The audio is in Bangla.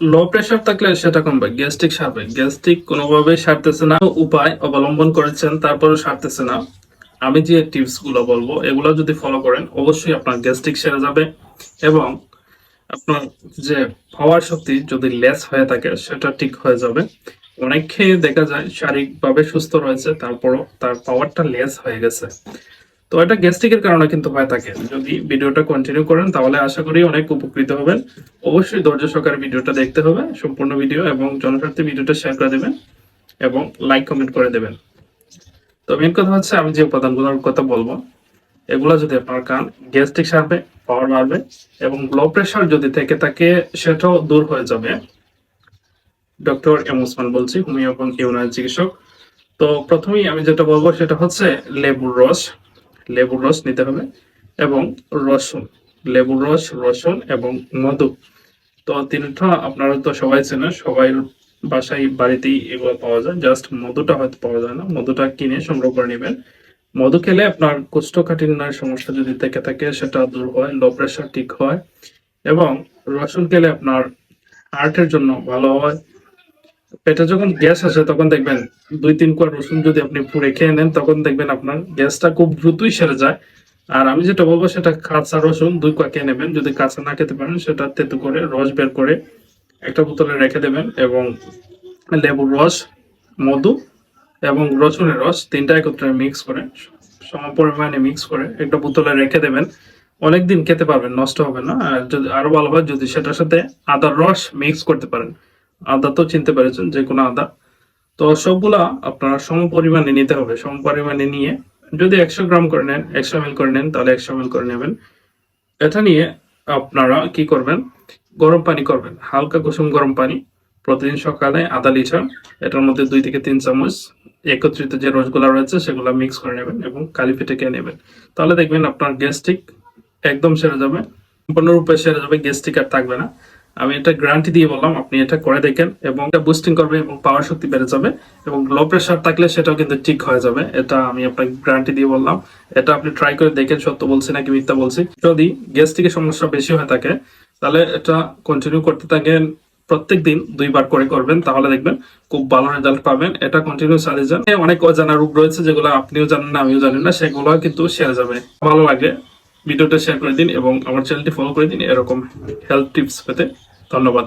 লো প্রেশার থাকলে সেটা কমবে গ্যাস্ট্রিক সারবে। গ্যাস্ট্রিক কোনোভাবেই সারতেছে না উপায় অবলম্বন করেছেন, তারপরেও সারতেছে না। আমি যে টিপসগুলো বলব, এগুলো যদি ফলো করেন, অবশ্যই আপনার গ্যাস্ট্রিক সেরে যাবে এবং আপনার যে পাওয়ার শক্তি যদি লেস হয়ে থাকে, সেটা ঠিক হয়ে যাবে। অনেকে দেখা যায় শারীরিকভাবে সুস্থ রয়েছে, তারপরও তার পাওয়ারটা লেস হয়ে গেছে। তো এটা গ্যাস্ট্রিকের কারণে কিন্তু হয়ে থাকে। যদি ভিডিওটা কন্টিনিউ করেন, তাহলে আশা করি অনেক উপকৃত হবেন। অবশ্যই ধৈর্য সহকারে ভিডিওটা দেখতে হবে, সম্পূর্ণ ভিডিও এবং জনস্বার্থে ভিডিওটা শেয়ার করে দেবেন এবং লাইক কমেন্ট করে দেবেন। তো মেন কথা হচ্ছে আমি যে উপাদানগুলোর কথা বলব, এগুলো যদি আপনার কান গ্যাস্ট্রিক সারবে পাওয়ার বাড়বে এবং লো প্রেশার যদি থেকে থাকে, সেটাও দূর হয়ে যাবে। ডক্টর এম ওসমান বলছি হোমিও এবং ইউনানি চিকিৎসক। তো প্রথমেই আমি যেটা বলব, সেটা হচ্ছে লেবুর রস। লেবুর রস নিতে হবে এবং রসুন, লেবুর রস, রসুন এবং মধু। তো তিনটা আপনারা তো সবাই চেনেন, সবাই বাসায়, বাড়িতেই এগুলো পাওয়া যায়। জাস্ট মধুটা হয়তো পাওয়া যায় না। মধুটা কিনে সংগ্রহ করে নেবেন। মধু খেলে আপনার কোষ্ঠকাঠিন্যের সমস্যা যদি থেকে থাকে, সেটা দূর হয় লো প্রেশার ঠিক হয় এবং রসুন খেলে আপনার হার্টের জন্য ভালো হয়। পেটে যখন গ্যাস আসে, তখন দেখবেন দুই তিন কোয়া রসুন যদি আপনি পুড়ে খেয়ে নেন, তখন দেখবেন আপনার গ্যাসটা খুব দ্রুতই সেরে যায়। আর আমি যেটা বলব, সেটা কাঁচা রসুন দুই কোয়া খেয়ে নেবেন। যদি কাঁচা না খেতে পারেন, সেটা তেতু করে রস বের করে একটা বোতলে রেখে দেবেন এবং লেবুর রস, মধু এবং রসুনের রস তিনটা একত্রে মিক্স করে সম পরিমাণে মিক্স করে একটা বোতলে রেখে দেবেন। অনেকদিন খেতে পারবেন, নষ্ট হবে না। আর যদি আরও ভালো হয়, যদি সেটার সাথে আদার রস মিক্স করতে পারেন। আদা তো চিনতে পেরেছেন, যে কোনো আদা। তো সবগুলা আপনারা সম পরিমাণে নিতে হবে। সম পরিমাণে নিয়ে যদি একশো গ্রাম করে নেন, একশো এমএল করে নেন, তাহলে একশো এমএল করে নেবেন। এটা নিয়ে আপনারা কি করবেন? গরম পানি করবেন। হালকা কুসুম গরম পানি। প্রতিদিন সকালে আদা লিটার। এটার মধ্যে দুই থেকে তিন চামচ একত্রিত যে রসগুলা রয়েছে, সেগুলো মিক্স করে নেবেন এবং কালি ফেটে খেয়ে নেবেন। তাহলে দেখবেন আপনার গ্যাস্ট্রিক একদম সেরে যাবে। সম্পূর্ণরূপে সেরে যাবে গ্যাস্ট্রিক আর থাকবে না। আমি এটা গ্যারান্টি দিয়ে বললাম, আপনি এটা করে দেখেন এবং এটা বুস্টিং করবে এবং পাওয়ার শক্তি বেড়ে যাবে এবং লো প্রেশার থাকলে সেটাও কিন্তু ঠিক হয়ে যাবে। এটা আমি আপনাকে গ্যারান্টি দিয়ে বললাম। এটা আপনি ট্রাই করে দেখেন, সত্য বলছি নাকি মিথ্যা বলছি। যদি গ্যাস্ট্রিকের সমস্যা বেশি হয়ে থাকে, তাহলে এটা কন্টিনিউ করতে থাকেন প্রত্যেক দিন দুইবার করে করবেন, তাহলে দেখবেন খুব ভালো রেজাল্ট পাবেন। এটা কন্টিনিউ চালিয়ে যান। অনেক অজানা রোগ রয়েছে যেগুলো আপনিও জানেন না, আমিও জানি না, সেগুলো কিন্তু শেয়ার যাবে। ভালো লাগে। ভিডিওটা শেয়ার করে দিন এবং আমার চ্যানেলটি ফলো করে দিন। এরকম হেলথ টিপস পেতে ধন্যবাদ।